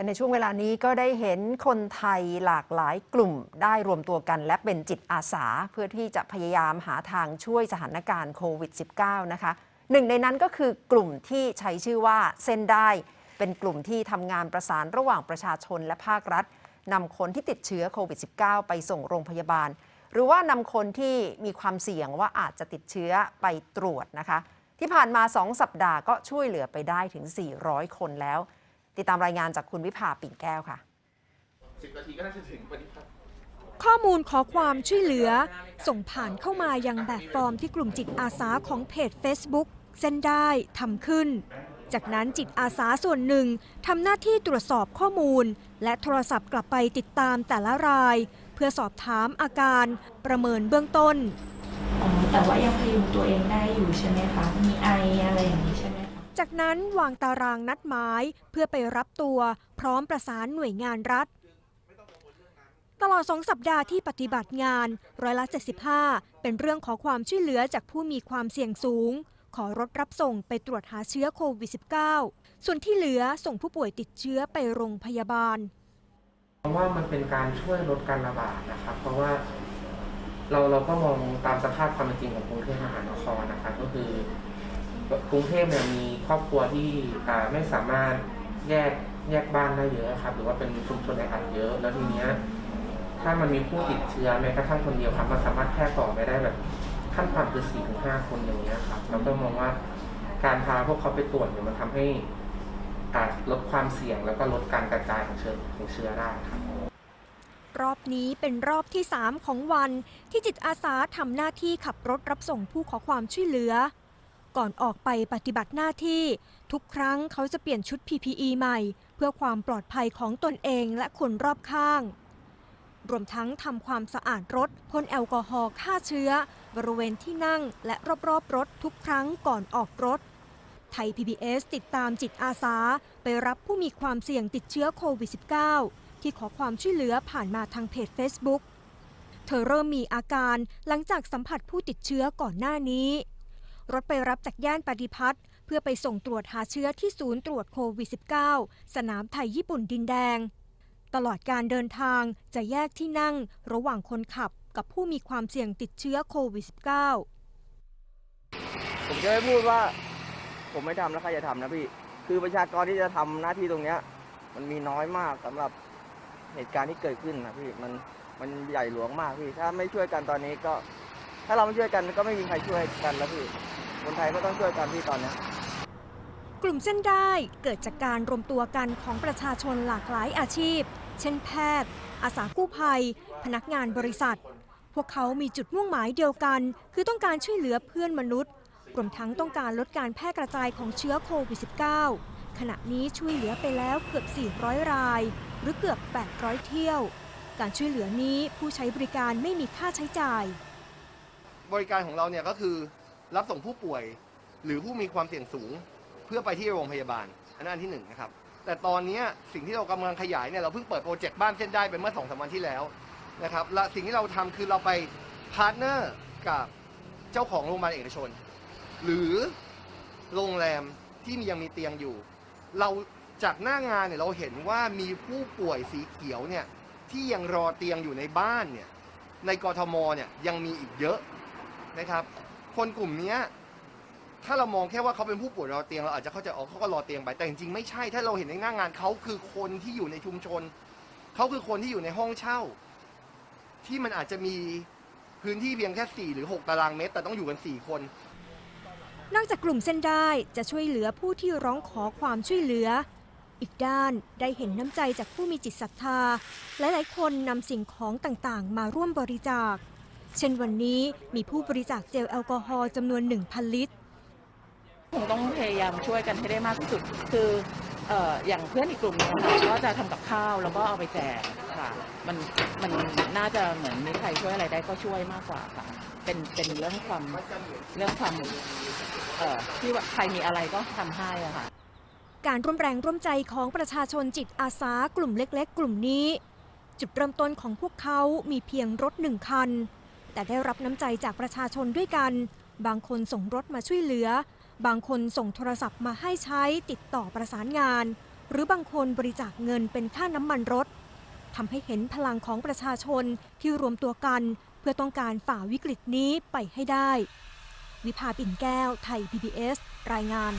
และในช่วงเวลานี้ก็ได้เห็นคนไทยหลากหลายกลุ่มได้รวมตัวกันและเป็นจิตอาสา เพื่อที่จะพยายามหาทางช่วยสถานการณ์โควิด -19 นะคะหนึ่งในนั้นก็คือกลุ่มที่ใช้ชื่อว่าเส้นได้ เป็นกลุ่มที่ทำงานประสานระหว่างประชาชนและภาครัฐนำคนที่ติดเชื้อโควิด -19 ไปส่งโรงพยาบาล หรือว่านำคนที่มีความเสี่ยงว่าอาจจะติดเชื้อไปตรวจนะคะ ที่ผ่านมา 2 สัปดาห์ก็ช่วยเหลือไปได้ถึง 400 คนแล้ว ติดตามรายงานจากคุณวิภาปิ่นแก้วค่ะสิบนาทีก็น่าจะถึงวันนี้ครับข้อมูลขอความช่วยเหลือ ส่งผ่านเข้ามายังแบบฟอร์มที่กลุ่มจิตอาสาของเพจ Facebook เส้นได้ทำขึ้น จากนั้นจิตอาสาส่วนหนึ่งทำหน้าที่ตรวจสอบข้อมูล และโทรศัพท์กลับไปติดตามแต่ละราย เพื่อสอบถามอาการประเมินเบื้องต้น อ๋อ แต่ว่ายังพยุงตัวเองได้อยู่ใช่ไหมคะ มีไออะไรอย่างนี้ใช่ไหมคะ จากนั้นวางตารางนัดหมายเพื่อไปรับตัวพร้อมประสานหน่วยงานรัฐ ตลอดสองสัปดาห์ที่ปฏิบัติงานร้อยละ 75 เป็นเรื่องขอความช่วยเหลือจากผู้มีความเสี่ยงสูง ขอรถรับส่งไปตรวจหาเชื้อโควิด -19 ส่วนที่เหลือส่งผู้ป่วยติดเชื้อไปโรงพยาบาลเพราะว่ามันเป็นการช่วยลดการระบาดนะครับ เพราะว่าเราเราก็มองตามสภาพความเป็นจริงของกรุงเทพมหานครนะครับ ก็คือ กรุงเทพเนี่ยมีครอบครัวที่ไม่สามารถแยกแยกบ้านได้เยอะครับ หรือว่าเป็นชุมชนในอัดเยอะ แล้วทีเนี้ยถ้ามันมีผู้ติดเชื้อแม้กระทั่งคนเดียวครับมันสามารถแพร่ต่อไปได้แบบขั้นต่ำคือสี่ถึงห้าคนอย่างเงี้ยครับเราก็มองว่าการพาพวกเขาไปตรวจเนี่ยมันทำให้อ่าลดความเสี่ยงแล้วก็ลดการกระจายของเชื้อของเชื้อได้ครับรอบนี้เป็นรอบที่ 3 ของวันที่จิตอาสาทำหน้าที่ขับรถรับส่งผู้ขอความช่วยเหลือ ก่อนออกไปปฏิบัติหน้าที่ ทุกครั้งเขาจะเปลี่ยนชุด PPE ใหม่ เพื่อความปลอดภัยของตนเองและคนรอบข้าง รวมทั้งทำความสะอาดรถพ่นแอลกอฮอล์ฆ่าเชื้อ บริเวณที่นั่งและรอบๆรถทุกครั้งก่อนออกรถ ไทย PBS ติดตามจิตอาสา ไปรับผู้มีความเสี่ยงติดเชื้อโควิด -19 ที่ขอความช่วยเหลือผ่านมาทางเพจ Facebook เธอเริ่มมีอาการหลังจากสัมผัสผู้ติดเชื้อก่อนหน้านี้ รถไปรับจากย่านปฏิพัฒน์เพื่อไปส่งตรวจหาเชื้อที่ศูนย์ตรวจโควิด -19 สนามไทยญี่ปุ่นดินแดง ตลอดการเดินทางจะแยกที่นั่งระหว่างคนขับกับผู้มีความเสี่ยงติดเชื้อโควิด -19 ผมจะไม่พูดว่า ผมไม่ทำแล้วใครจะทำนะพี่ คือประชากรที่จะทำหน้าที่ตรงนี้มันมีน้อยมากสำหรับเหตุการณ์ที่เกิดขึ้นนะพี่มันมันใหญ่หลวงมากพี่ ถ้าไม่ช่วยกันตอนนี้ก็ ถ้าเราไม่ช่วยกันก็ไม่มีใครช่วยกันแล้วพี่ คนไทยก็ต้องช่วยกันพี่ตอนเนี้ยกลุ่มเส้นได้เกิดจากการรวมตัวกันของประชาชนหลากหลายอาชีพ เช่นแพทย์ อาสากู้ภัย พนักงานบริษัท พวกเขามีจุดมุ่งหมายเดียวกัน คือต้องการช่วยเหลือเพื่อนมนุษย์รวมทั้งต้องการลดการแพร่กระจายของเชื้อโควิด -19 ขณะนี้ช่วยเหลือไปแล้วเกือบ 400 ราย หรือเกือบ 800 เที่ยว การช่วยเหลือนี้ผู้ใช้บริการไม่มีค่าใช้จ่าย บริการของเราเนี่ยก็คือ รับส่งผู้ป่วย หรือผู้มีความเสี่ยงสูง เพื่อไปที่โรงพยาบาล อันนั้นอันที่หนึ่งนะครับ แต่ตอนนี้สิ่งที่เรากำลังขยายเนี่ยเราเพิ่งเปิดโปรเจกต์บ้านเส้นได้ไปเมื่อสองสามวันที่แล้วนะครับและสิ่งที่เราทำคือเราไปพาร์ทเนอร์กับเจ้าของโรงพยาบาลเอกชน หรือโรงแรมที่มียังมีเตียงอยู่ เราจากหน้างานเนี่ยเราเห็นว่ามีผู้ป่วยสีเขียวเนี่ยที่ยังรอเตียงอยู่ในบ้านเนี่ยในกรทมเนี่ยยังมีอีกเยอะนะครับ คนกลุ่มเนี้ยถ้าเรามองแค่ว่าเขาเป็นผู้ป่วยรอเตียงเราอาจจะเข้าใจอ๋อเขาก็รอเตียงไปแต่จริงๆไม่ใช่ถ้าเราเห็นในหน้างานเขาคือคนที่อยู่ในชุมชนเขาคือคนที่อยู่ในห้องเช่า ที่มันอาจจะมีพื้นที่เพียงแค่ 4 หรือ 6 ตารางเมตร แต่ต้องอยู่กัน 4 คน นอกจากกลุ่มเส้นได้จะช่วยเหลือผู้ที่ร้องขอความช่วยเหลือ อีกด้านได้เห็นน้ำใจจากผู้มีจิตศรัทธา หลายๆ คนนำสิ่งของต่างๆ มาร่วมบริจาค เช่นวันนี้มีผู้บริจาคเจลแอลกอฮอล์จำนวน 1,000 ลิตร คงต้องพยายามช่วยกันให้ได้มากที่สุด คือเอ่ออย่างเพื่อนอีกกลุ่มหนึงค่ะก็จะทำกับข้าวแล้วก็เอาไปแจกค่ะ มันมันน่าจะเหมือนมีใครช่วยอะไรได้ก็ช่วยมากกว่าค่ะ เป็นเป็นเรื่องความเรื่องความเอ่อที่ว่าใครมีอะไรก็ทำให้อะค่ะ การร่วมแรงร่วมใจของประชาชนจิตอาสากลุ่มเล็ก ๆ กลุ่มนี้ จุดเริ่มต้นของพวกเขามีเพียงรถหนึ่งคัน แต่ได้รับน้ำใจจากประชาชนด้วยกัน บางคนส่งรถมาช่วยเหลือ บางคนส่งโทรศัพท์มาให้ใช้ติดต่อประสานงาน หรือบางคนบริจาคเงินเป็นค่าน้ำมันรถทำให้เห็นพลังของประชาชนที่รวมตัวกัน เพื่อต้องการฝ่าวิกฤตนี้ไปให้ได้ วิภาปิ่นแก้ว ไทย PBS รายงาน